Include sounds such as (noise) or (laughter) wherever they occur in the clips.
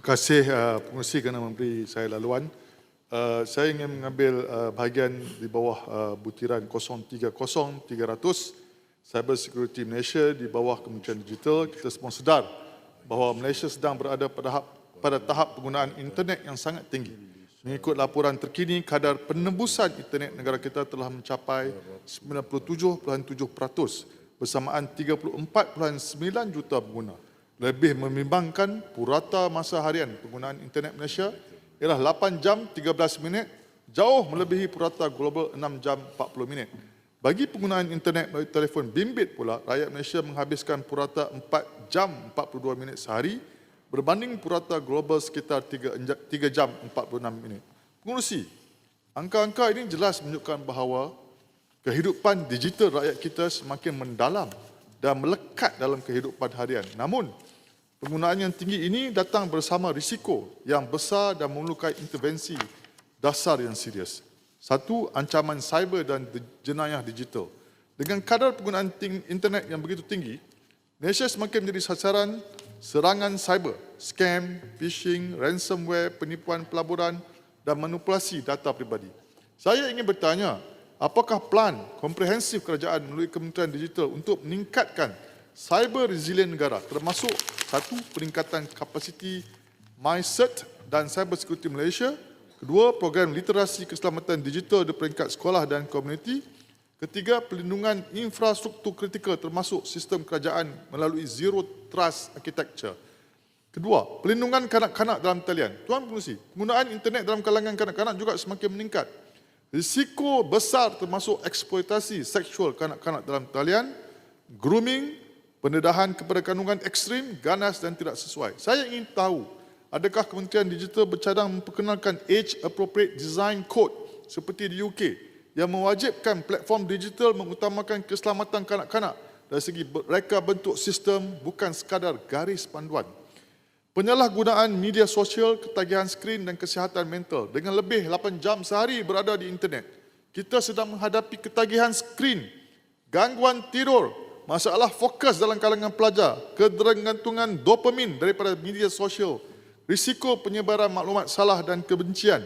Terima kasih uh, pengurusi kerana memberi saya laluan. Uh, saya ingin mengambil uh, bahagian di bawah uh, butiran 030 300 Cyber Security Malaysia di bawah Kementerian Digital. Kita semua sedar bahawa Malaysia sedang berada pada tahap, pada tahap penggunaan internet yang sangat tinggi. Mengikut laporan terkini, kadar penembusan internet negara kita telah mencapai 97.7% bersamaan 34.9 juta pengguna. Lebih membimbangkan purata masa harian penggunaan internet Malaysia ialah 8 jam 13 minit, jauh melebihi purata global 6 jam 40 minit. Bagi penggunaan internet melalui telefon bimbit pula, rakyat Malaysia menghabiskan purata 4 jam 42 minit sehari berbanding purata global sekitar 3, 3 jam 46 minit. Pengurusi, angka-angka ini jelas menunjukkan bahawa kehidupan digital rakyat kita semakin mendalam dan melekat dalam kehidupan harian. Namun, penggunaan yang tinggi ini datang bersama risiko yang besar dan memerlukan intervensi dasar yang serius. Satu, ancaman cyber dan jenayah digital. Dengan kadar penggunaan internet yang begitu tinggi, Malaysia semakin menjadi sasaran serangan cyber, scam, phishing, ransomware, penipuan pelaburan dan manipulasi data pribadi. Saya ingin bertanya, apakah plan komprehensif kerajaan melalui Kementerian Digital untuk meningkatkan cyber resilient negara termasuk satu peningkatan kapasiti MyCert dan Cyber Security Malaysia, kedua program literasi keselamatan digital di peringkat sekolah dan komuniti, ketiga pelindungan infrastruktur kritikal termasuk sistem kerajaan melalui zero trust architecture. Kedua, pelindungan kanak-kanak dalam talian. Tuan Pengerusi, penggunaan internet dalam kalangan kanak-kanak juga semakin meningkat. Risiko besar termasuk eksploitasi seksual kanak-kanak dalam talian, grooming, pendedahan kepada kandungan ekstrim, ganas dan tidak sesuai. Saya ingin tahu, adakah Kementerian Digital bercadang memperkenalkan Age Appropriate Design Code seperti di UK yang mewajibkan platform digital mengutamakan keselamatan kanak-kanak dari segi reka bentuk sistem bukan sekadar garis panduan. Penyalahgunaan media sosial, ketagihan skrin dan kesihatan mental dengan lebih 8 jam sehari berada di internet. Kita sedang menghadapi ketagihan skrin, gangguan tidur, masalah fokus dalam kalangan pelajar, kedergantungan dopamin daripada media sosial, risiko penyebaran maklumat salah dan kebencian.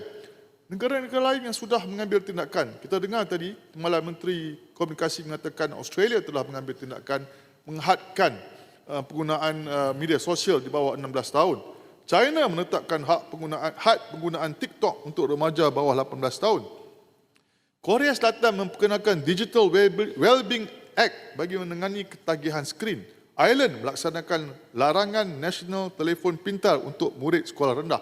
Negara-negara lain yang sudah mengambil tindakan, kita dengar tadi Timbalan Menteri Komunikasi mengatakan Australia telah mengambil tindakan menghadkan penggunaan uh, media sosial di bawah 16 tahun. China menetapkan hak penggunaan had penggunaan TikTok untuk remaja bawah 18 tahun. Korea Selatan memperkenalkan Digital Wellbeing Act bagi menangani ketagihan skrin. Ireland melaksanakan larangan nasional telefon pintar untuk murid sekolah rendah.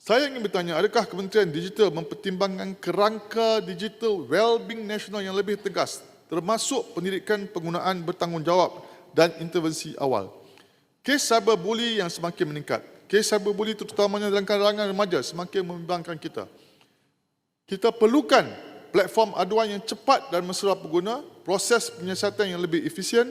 Saya ingin bertanya, adakah Kementerian Digital mempertimbangkan kerangka digital wellbeing nasional yang lebih tegas termasuk pendidikan penggunaan bertanggungjawab dan intervensi awal. Kes cyberbully yang semakin meningkat. Kes cyberbully terutamanya dalam kalangan remaja semakin membimbangkan kita. Kita perlukan platform aduan yang cepat dan mesra pengguna, proses penyiasatan yang lebih efisien,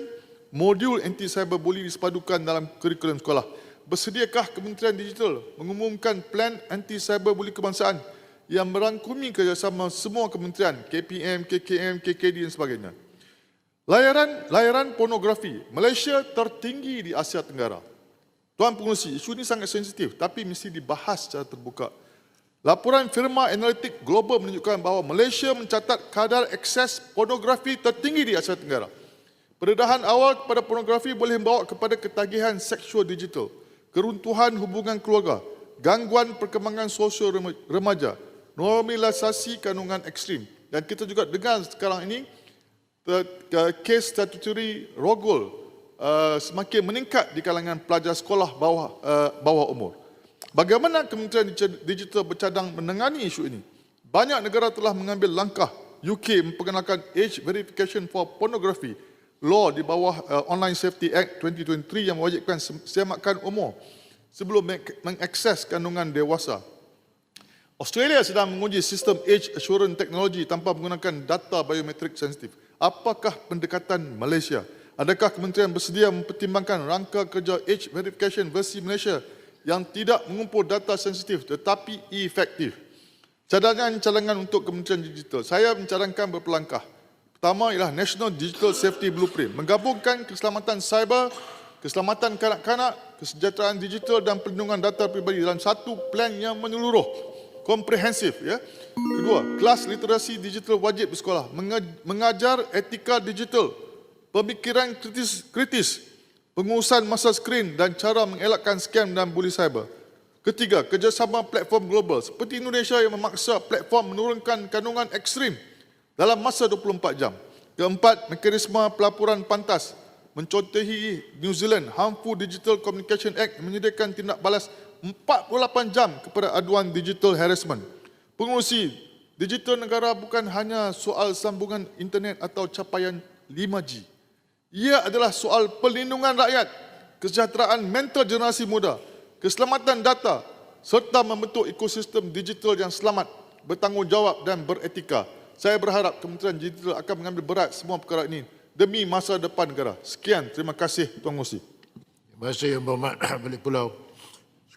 modul anti cyberbully disepadukan dalam kurikulum sekolah. Bersediakah Kementerian Digital mengumumkan plan anti cyberbully kebangsaan yang merangkumi kerjasama semua kementerian, KPM, KKM, KKD dan sebagainya. Layaran layaran pornografi Malaysia tertinggi di Asia Tenggara. Tuan Pengurusi, isu ini sangat sensitif tapi mesti dibahas secara terbuka. Laporan firma analitik global menunjukkan bahawa Malaysia mencatat kadar akses pornografi tertinggi di Asia Tenggara. Pendedahan awal kepada pornografi boleh membawa kepada ketagihan seksual digital, keruntuhan hubungan keluarga, gangguan perkembangan sosial rema- remaja, normalisasi kandungan ekstrim. Dan kita juga dengar sekarang ini kes statutory rogol uh, semakin meningkat di kalangan pelajar sekolah bawah uh, bawah umur. Bagaimana Kementerian Digi- Digital bercadang menangani isu ini? Banyak negara telah mengambil langkah. UK memperkenalkan age verification for pornography law di bawah uh, Online Safety Act 2023 yang mewajibkan sem- semakan umur sebelum meng- mengakses kandungan dewasa. Australia sedang menguji sistem age assurance teknologi tanpa menggunakan data biometrik sensitif. Apakah pendekatan Malaysia? Adakah kementerian bersedia mempertimbangkan rangka kerja age verification versi Malaysia yang tidak mengumpul data sensitif tetapi efektif? Cadangan-cadangan untuk Kementerian Digital. Saya mencadangkan beberapa langkah. Pertama ialah National Digital Safety Blueprint. Menggabungkan keselamatan cyber, keselamatan kanak-kanak, kesejahteraan digital dan perlindungan data pribadi dalam satu plan yang menyeluruh, komprehensif ya. Kedua, kelas literasi digital wajib di sekolah, Menga- mengajar etika digital, pemikiran kritis, kritis pengurusan masa skrin dan cara mengelakkan scam dan buli cyber. Ketiga, kerjasama platform global seperti Indonesia yang memaksa platform menurunkan kandungan ekstrim dalam masa 24 jam. Keempat, mekanisme pelaporan pantas mencontohi New Zealand Harmful Digital Communication Act menyediakan tindak balas 48 jam kepada aduan digital harassment. Pengurusi digital negara bukan hanya soal sambungan internet atau capaian 5G. Ia adalah soal perlindungan rakyat, kesejahteraan mental generasi muda, keselamatan data serta membentuk ekosistem digital yang selamat, bertanggungjawab dan beretika. Saya berharap Kementerian Digital akan mengambil berat semua perkara ini demi masa depan negara. Sekian, terima kasih Tuan Musi. Terima kasih Yang Berhormat (clears throat) Balik Pulau